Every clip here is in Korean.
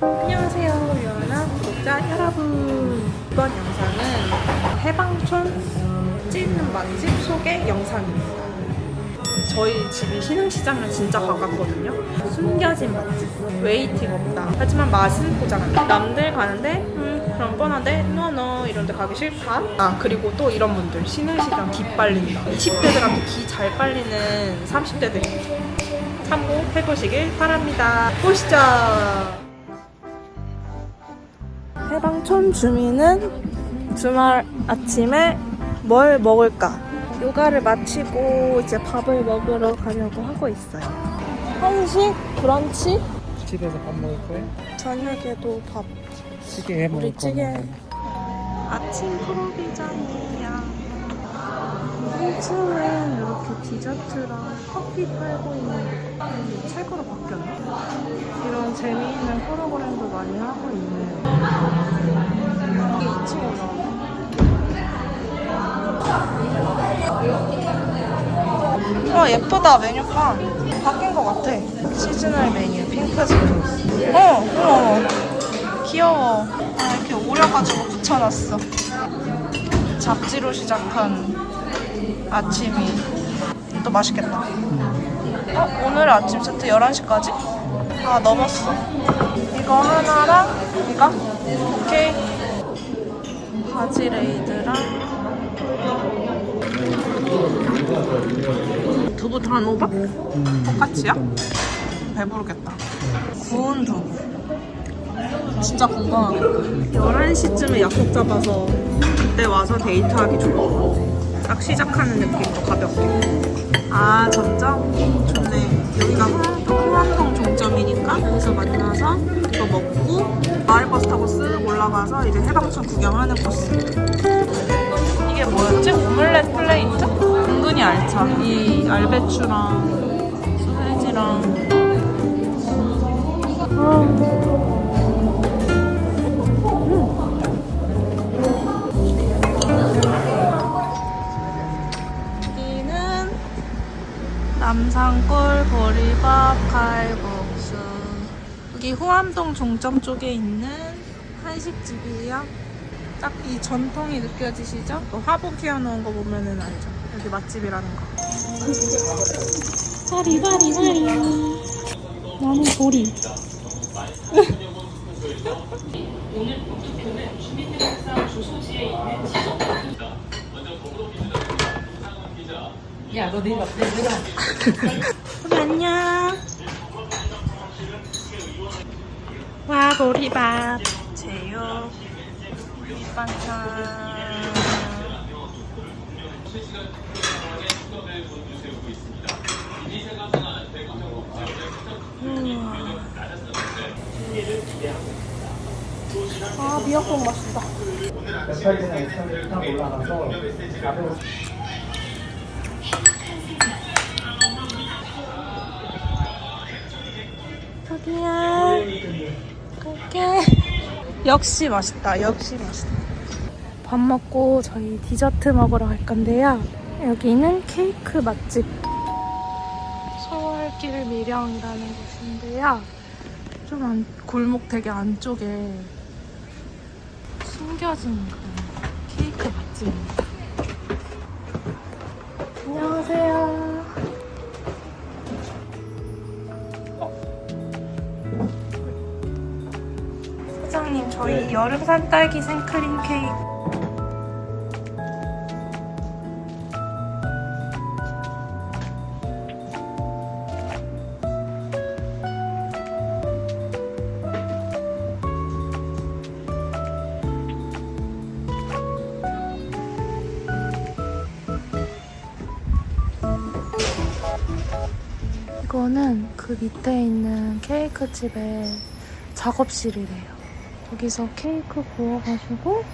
안녕하세요, 유연한 구독자 여러분. 이번 영상은 해방촌 찌는 맛집 소개 영상입니다. 저희 집이 신흥시장을 진짜 가깝거든요. 숨겨진 맛집. 웨이팅 없다. 하지만 맛은 보장한다. 남들 가는데, 음, 그럼 뻔한데, 노노, 이런 데 가기 싫다. 아, 그리고 또 이런 분들. 신흥시장 기 빨린다. 20대들한테 기 잘 빨리는 30대들. 참고 해보시길 바랍니다. 보시죠. 해방촌 주민은 주말 아침에 뭘 먹을까? 요가를 마치고 이제 밥을 먹으러 가려고 하고 있어요. 한식, 브런치, 집에서 밥 먹을 거예요? 저녁에도 밥. 찌개 해 먹을 우리 찌개. 거면 아침 프로비전이야. 1층은 이렇게 디저트랑 커피 팔고 있는 곳. 책으로 바뀌었나? 이런 재미있는 프로그램도 많이 하고 있는. 이게 2층에 올라오 와 어, 예쁘다 메뉴판. 바뀐 것 같아. 시즈널 메뉴 핑크색 어. 어머 귀여워. 아 이렇게 오려가지고 붙여놨어. 잡지로 시작한 아침이 또 맛있겠다. 어 오늘 아침 세트 11시까지? 아 넘었어. 이거 하나랑 이거? 오케이. 바지레이드랑 두부 단호박? 똑같이야? 배부르겠다. 구운 두부. 진짜 건강하겠다. 11시쯤에 약속 잡아서 그때 와서 데이트하기 같아. 딱 시작하는 느낌도 가볍게. 아, 점점? 좋네. 여기가 호암동, 호암동 종점이니까 여기서 만나서 이거 먹고 마을버스 타고 쓱 올라가서 이제 해방촌 구경하는 코스. 은근히 알차. 이 알배추랑 소세지랑. 여기는 남산골 보리밥 칼국수. 여기 호암동 종점 쪽에 있는 한식집이에요. 딱 이 전통이 느껴지시죠? 또 화분 키워놓은 거 보면은 알죠. 여기 맛집이라는 거. 바리 바리 바리 나는 보리 선배 안녕. 와 보리밥, 제육, 밑반찬. 우와. 아 미역국 맛있다. 자기야 갈게 역시 맛있다. 역시 맛있다. 밥 먹고 저희 디저트 먹으러 갈 건데요. 여기는 케이크 맛집. 서월길 미령이라는 곳인데요. 좀 안, 골목 되게 안쪽에 숨겨진 그런 케이크 맛집입니다 안녕하세요. 사장님 저희 여름 산 딸기 생크림 케이크 이거는 그 밑에 있는 케이크 집의 작업실이래요. 여기서 케이크 구워가지고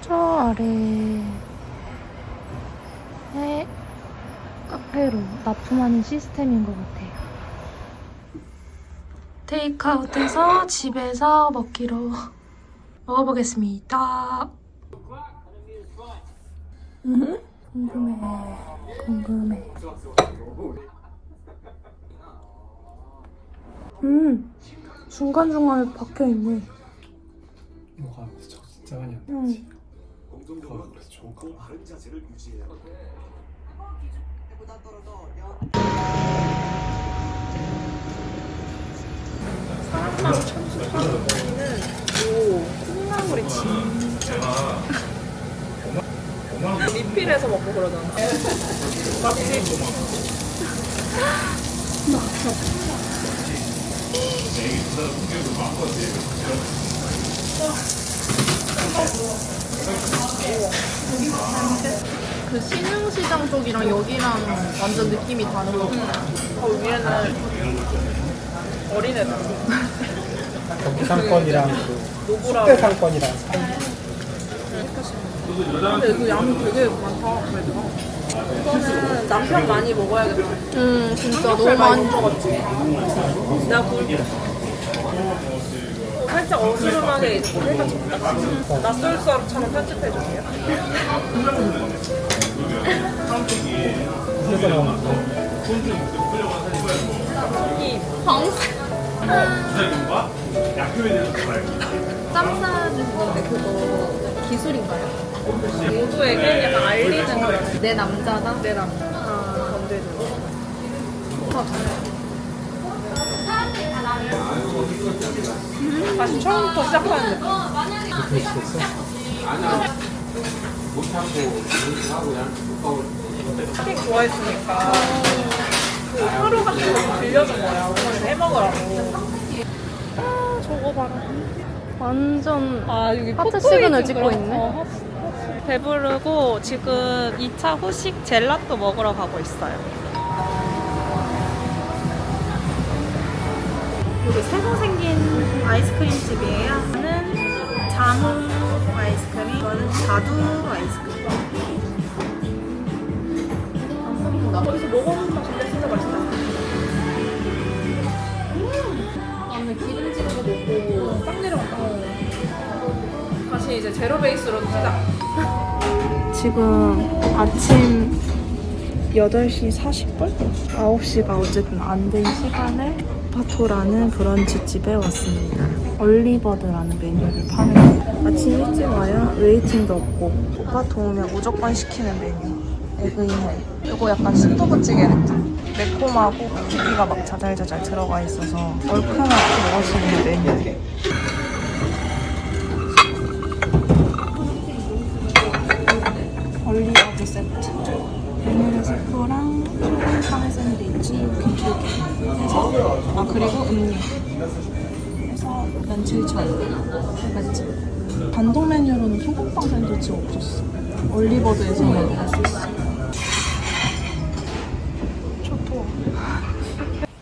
저 아래에 카페로 납품하는 시스템인 것 같아요. 테이크아웃해서 집에서 먹기로 먹어보겠습니다. 음, 궁금해, 궁금해. 음, 중간중간에 박혀 있네. 뭐가 저 진짜 많이 안 음. 더 그래서 좋을까? 오, 콩나물이 진짜. 리필해서 먹고 그러잖아. 맞지? 그 신흥시장 쪽이랑 여기랑 완전 느낌이 다른 거 같아. 어, 위에는 어린애들. 경기 상권이랑 그. 숙대 상권이랑 사이 근데 그 양이 되게 많다. 그래도. 이거는 남편 많이 먹어야겠다. 음, 진짜 너무 살 많이. 먹었지. 나 굴. 살짝 어스름하게 이제 해가지고 낯설사처럼 편집해줄게요. 그래서 먹는 이땀 싸주는 건데 그거 기술인가요? 모두에게 약간 알리는 그런 내 남자다? 내 남자 건드리는 다시 처음부터 시작하는 느낌 있어? 좋아했으니까 그 하루 같은 거 빌려준 거야 오늘 해먹으라고 저거 봐라. 완전 아 여기 하트 포토 시그널 찍고 그런- 있네. 어. 배부르고 지금 2차 후식 젤라또 먹으러 가고 있어요. 여기 새로 생긴 아이스크림 집이에요. 이거는 자무 아이스크림 이거는 자두 아이스크림 지금 아침 8시 40분? 9시가 어쨌든 안 된 시간에 파토라는 브런치 집에 왔습니다. 얼리버드라는 메뉴를 파는 아침 일찍 와야 웨이팅도 없고 파토 오면 무조건 시키는 메뉴. 에그인해. 이거 약간 순두부찌개 느낌. 매콤하고 고기가 막 자잘자잘 들어가 있어서 얼큰하게 먹을 수 있는 메뉴버드 세트. 메뉴는 스프랑 소금빵 샌드위치 이렇게 아 그리고 음료 해서 17,000원 맞지? 단독 메뉴로는 소금빵 샌드위치가 없었어 얼리버드에서만 먹을 수 있어 좋다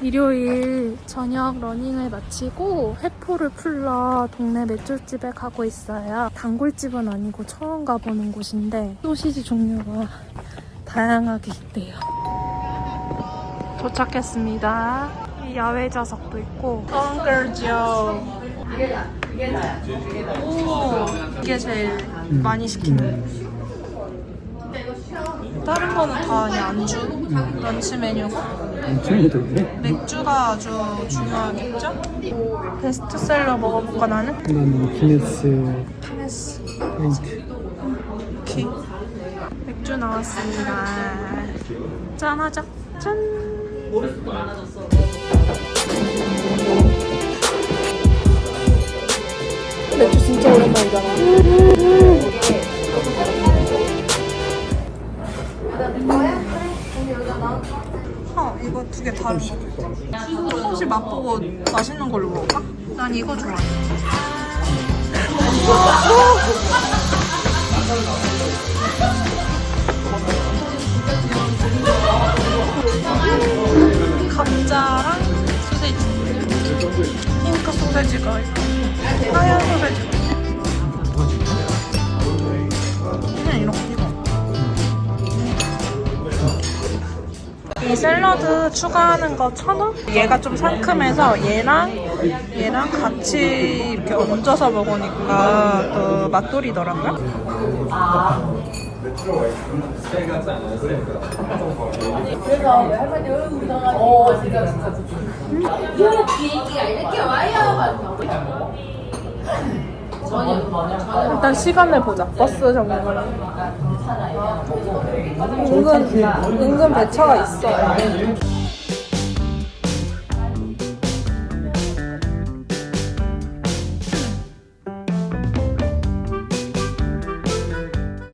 일요일 저녁 러닝을 마치고 회포를 풀러 동네 맥주집에 가고 있어요. 단골집은 아니고 처음 가보는 곳인데 소시지 종류가 다양하게 있대요. 도착했습니다. 이 야외 좌석도 있고 엉글죠. 오, 이게 제일 많이 시키는. 다른 거는 다 그냥 안주, 런치 메뉴고 있네? 맥주가 아주 중요하겠죠? 베스트셀러 먹어볼까 나는? 나는 기네스 페인트 키 맥주 나왔습니다. 짠하자. 짠. 맥주 진짜 오랜만이잖아. 어, 이거 두 개 다른 거. 조금씩 맛보고 맛있는 걸로 먹을까? 난 이거 좋아해 핑크 소세지가 있고 하얀 소세지가 있네 그냥 이렇게 이 샐러드 추가하는 거 천 원? 얘가 좀 상큼해서 얘랑 얘랑 같이 이렇게 얹어서 먹으니까 또 맛돌이더라고요. 일단 시간을 보자. 버스 정류장. 은근 은근 배차가 있어.